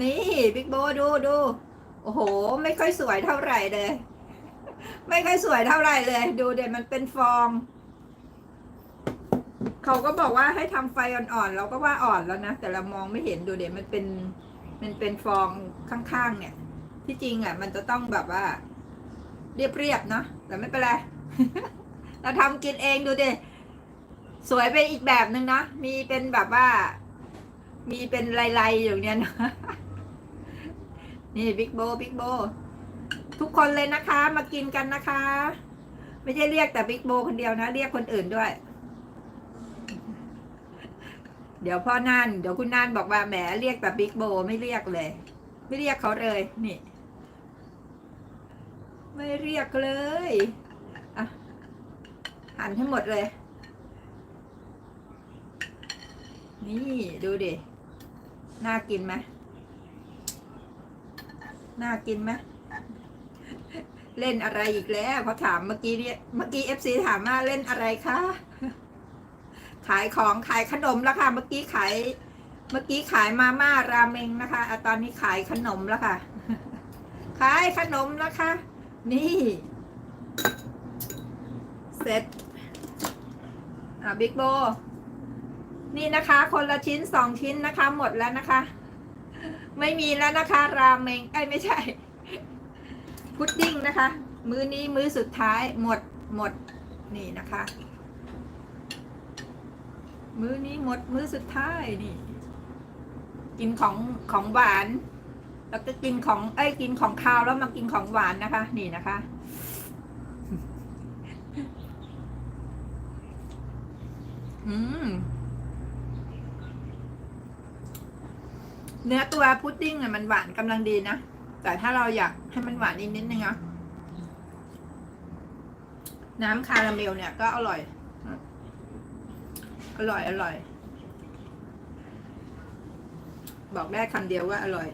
นี่บิ๊กโบดูดูโอ้โห ไม่ค่อยสวยเท่าไหร่เลย ไม่ค่อยสวยเท่าไหร่เลย ดูเดี๋ยวมันเป็นฟอง เขาก็บอกว่าให้ทำไฟอ่อนๆเราก็ว่าอ่อนแล้วนะ แต่เรามองไม่เห็นดูเดี๋ยวมันเป็น มันเป็นฟองข้างๆเนี่ย ที่จริงอะ มันจะต้องแบบว่า เรียบๆเนาะแต่ไม่เป็นไรเราทำกินเองดูดิสวยไปอีกแบบหนึ่งนะ มีเป็นแบบว่า มีเป็นลายๆอย่างเนี้ยนะ นี่บิ๊กโบบิ๊กโบทุกคนเลยนะคะมากินกันนะคะ ไม่ใช่เรียกแต่บิ๊กโบคนเดียวนะ เรียกคนอื่นด้วย เดี๋ยวพ่อน่านเดี๋ยวคุณน่านบอกว่าแหมเรียกแต่บิ๊กโบไม่เรียกเลย ไม่เรียกเขาเลย นี่ ไม่เรียกเลยอะหันให้หมดเลย นี่ดูดิน่ากินไหม น่ากินไหมเล่นอะไรอีกแล้วเขาถามเมื่อกี้เนี่ยเมื่อกี้เอฟซีถามว่าเล่นอะไรคะขายของขายขนมแล้วค่ะ เมื่อกี้ขาย เมื่อกี้ขายมาม่าราเมงนะคะอตอนนี้ขายขนมแล้วค่ะ ขายขนมแล้วค่ะ นี่ เสร็จอะบิ๊กโบ นี่นะคะ คนละชิ้นสองชิ้นนะคะ หมดแล้วนะคะ ไม่มีแล้วนะคะ ราเมงไอ้ไม่ใช่ พุดดิ้งนะคะ มื้อนี้มื้อสุดท้ายหมดหมดนี่นะคะ มื้อนี้หมดมื้อสุดท้ายนี่ กินของของหวาน แล้วก็กินของเอ้ยกินของคาวแล้วมากินของหวานนะคะ นี่นะคะอืม เนื้อตัวพุดดิ้งอะมันหวานกำลังดีนะ แต่ถ้าเราอยากให้มันหวานอีกนิดนึงอะน้ำคาราเมลเนี่ยก็อร่อย อร่อย อร่อย บอกได้คำเดียวว่าอร่อย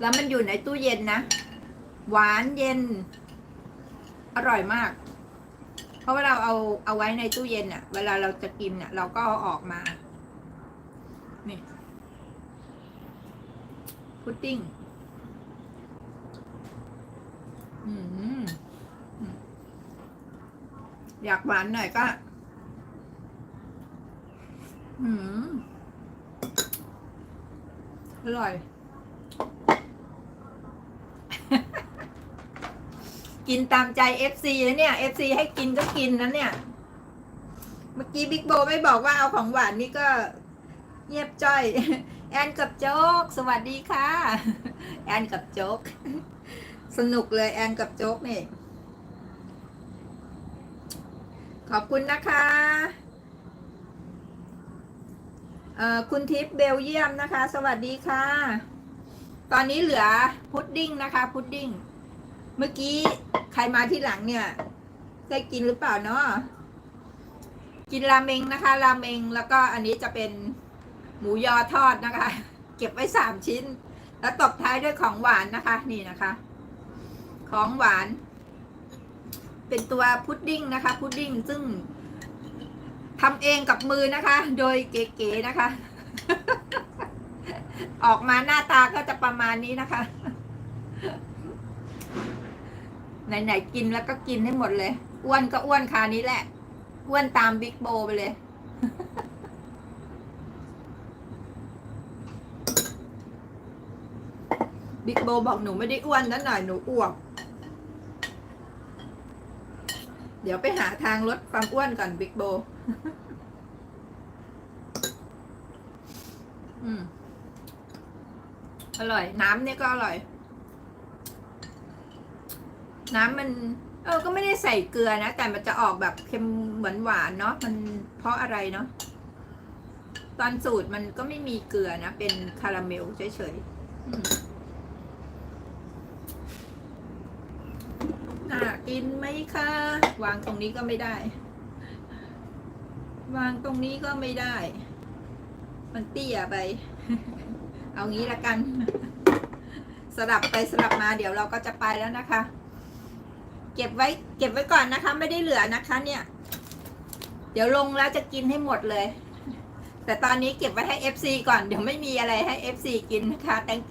แล้วมันอยู่ในตู้เย็นนะ หวานเย็น อร่อยมาก เพราะว่าเราเอาเอาไว้ในตู้เย็นอะเวลาเราจะกินอะเราก็เอาออกมา นี่ พุดดิ้งอยากหวานหน่อยก็ อืม อร่อย กินตามใจ FC นะเนี่ย FC ให้กินก็กินนะเนี่ย เมื่อกี้บิ๊กโบไม่บอกว่าเอาของหวานนี่ก็เงียบจ้อย แอนกับโจ๊ก สวัสดีค่ะ แอนกับโจ๊ก สนุกเลยแอนกับโจ๊กนี่ ขอบคุณนะคะเอ่อคุณทิพย์เบลเยียมนะคะ สวัสดีค่ะ ตอนนี้เหลือพุดดิ้งนะคะ พุดดิ้ง เมื่อกี้ใครมาที่หลังเนี่ย ได้กินหรือเปล่าเนาะกินราเมงนะคะ ราเมงแล้วก็อันนี้จะเป็น หมูยอทอดนะคะ เก็บไว้สามชิ้น แล้วตบท้ายด้วยของหวานนะคะ นี่นะคะ ของหวาน เป็นตัวพุดดิ้งนะคะ พุดดิ้งซึ่งทำเองกับมือนะคะ โดยเก๋ๆนะคะ ออกมาหน้าตาก็จะประมาณนี้นะคะ ไหนๆกินแล้วก็กินให้หมดเลย อ้วนก็อ้วนคานี้แหละ อ้วนตามบิ๊กโบไปเลย บิ๊กโบบอกหนูไม่ได้อ้วนนะหน่อยหนูอ้วก เดี๋ยวไปหาทางลดความอ้วนก่อนบิ๊กโบ อืม อร่อย น้ำเนี่ยก็อร่อย น้ำมัน เออ ก็ไม่ได้ใส่เกลือนะ แต่มันจะออกแบบเค็มหวานหวานเนาะ มันเพราะอะไรเนาะ ตอนสูตรมันก็ไม่มีเกลือนะ เป็นคาราเมลเฉยๆอืมน่า กินไหมคะ วางตรงนี้ก็ไม่ได้ วางตรงนี้ก็ไม่ได้ มันเตี้ยไป เอางี้ละกัน สลับไปสลับมาเดี๋ยวเราก็จะไปแล้วนะคะ เก็บไว้เก็บไว้ก่อนนะคะ ไม่ได้เหลือนะคะ เนี่ย เดี๋ยวลงแล้วจะกินให้หมดเลย แต่ตอนนี้เก็บไว้ให้ FC ก่อน เดี๋ยวไม่มีอะไรให้ FC กินนะคะ thank